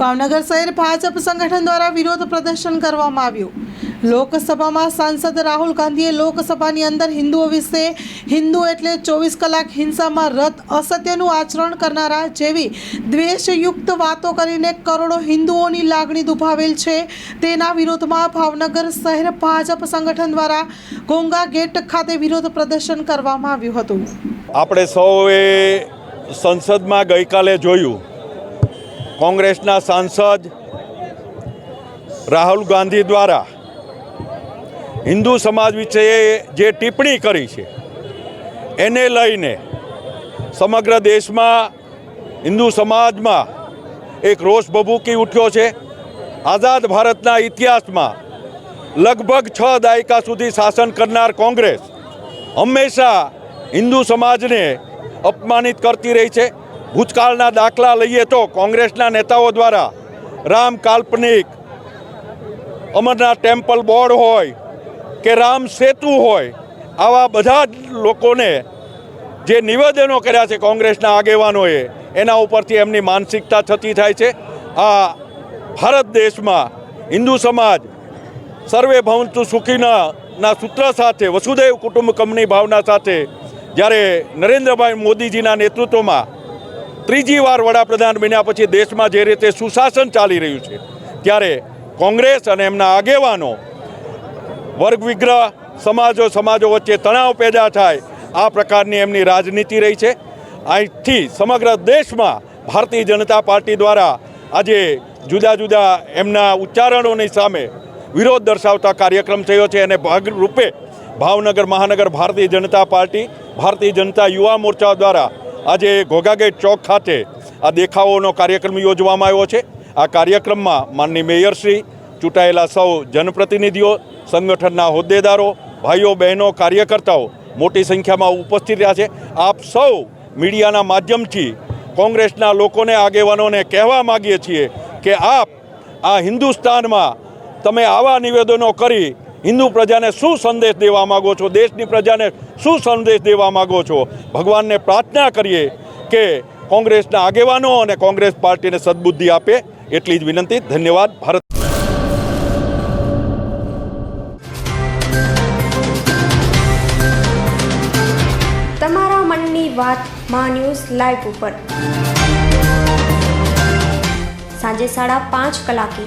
ભાવનગર શહેર ભાજપ સંગઠન દ્વારા વિરોધ પ્રદર્શન કરવામાં આવ્યું. લોકસભામાં સાંસદ રાહુલ ગાંધીએ લોકસભાની અંદર હિન્દુઓ વિશે, હિન્દુ એટલે ચોવીસ કલાક હિંસામાં રત, અસત્યનું આચરણ કરનારા જેવી દ્વેષયુક્ત વાતો કરીને કરોડો હિન્દુઓની લાગણી દુભાવેલ છે. તેના વિરોધમાં ભાવનગર શહેર ભાજપ સંગઠન દ્વારા ગોંગા ગેટ ખાતે વિરોધ પ્રદર્શન કરવામાં આવ્યું હતું. આપણે સૌએ સંસદમાં ગઈકાલે જોયું કોંગ્રેસના સાંસદ રાહુલ ગાંધી દ્વારા હિન્દુ સમાજ વિશે જે ટિપ્પણી કરી છે, એને લઈને સમગ્ર દેશમાં હિન્દુ સમાજમાં એક રોષ ભભૂકી ઉઠ્યો છે. આઝાદ ભારતના ઇતિહાસમાં લગભગ છ દાયકા સુધી શાસન કરનાર કોંગ્રેસ હંમેશા હિન્દુ સમાજને અપમાનિત કરતી રહી છે. ભૂતકાળના દાખલા લઈએ તો કોંગ્રેસના નેતાઓ દ્વારા રામ કાલ્પનિક, અમરનાથ ટેમ્પલ બોર્ડ હોય કે રામ સેતુ હોય, આવા બધા જ લોકોને જે નિવેદનો કર્યા છે કોંગ્રેસના આગેવાનોએ, એના ઉપરથી એમની માનસિકતા થતી થાય છે. આ ભારત દેશમાં હિન્દુ સમાજ સર્વે ભવંતુ સુખીના સૂત્ર સાથે, વસુદેવ કુટુંબકમની ભાવના સાથે જ્યારે નરેન્દ્રભાઈ મોદીજીના નેતૃત્વમાં ત્રીજી વાર વડાપ્રધાન બન્યા પછી દેશમાં જે રીતે સુશાસન ચાલી રહ્યું છે, ત્યારે કોંગ્રેસ અને એમના આગેવાનો વર્ગ વિગ્રહ, સમાજો સમાજો વચ્ચે તણાવ પેદા થાય, આ પ્રકારની એમની રાજનીતિ રહી છે. અહીંથી સમગ્ર દેશમાં ભારતીય જનતા પાર્ટી દ્વારા આજે જુદા જુદા એમના ઉચ્ચારણોની સામે વિરોધ દર્શાવતા કાર્યક્રમ થયો છે અને ભાગરૂપે ભાવનગર મહાનગર ભારતીય જનતા પાર્ટી, ભારતીય જનતા યુવા મોરચા દ્વારા આજે ઘોઘાગેટ ચોક ખાતે આ દેખાવોનો કાર્યક્રમ યોજવામાં આવ્યો છે. આ કાર્યક્રમમાં માનની મેયરશ્રી ચૂંટાયેલા સૌ જનપ્રતિનિધિઓ, સંગઠનના હોદ્દેદારો, ભાઈઓ, બહેનો, કાર્યકર્તાઓ મોટી સંખ્યામાં ઉપસ્થિત રહ્યા છે. આપ સૌ મીડિયાના માધ્યમથી કોંગ્રેસના લોકોને, આગેવાનોને કહેવા માગીએ છીએ કે આપ આ હિન્દુસ્તાનમાં તમે આવા નિવેદનો કરી હિન્દુ પ્રજાને શું સંદેશ દેવા માગો છો? દેશની પ્રજાને શું સંદેશ દેવા માગો છો? ભગવાનને પ્રાર્થના કરીએ કે કોંગ્રેસના આગેવાનો અને કોંગ્રેસ પાર્ટીને સદબુદ્ધિ આપે એટલી જ વિનંતી. ધન્યવાદ. ભારત તમારા મનની વાતમાં ન્યૂઝ લાઈવ ઉપર. સાંજે સાડા પાંચ કલાકે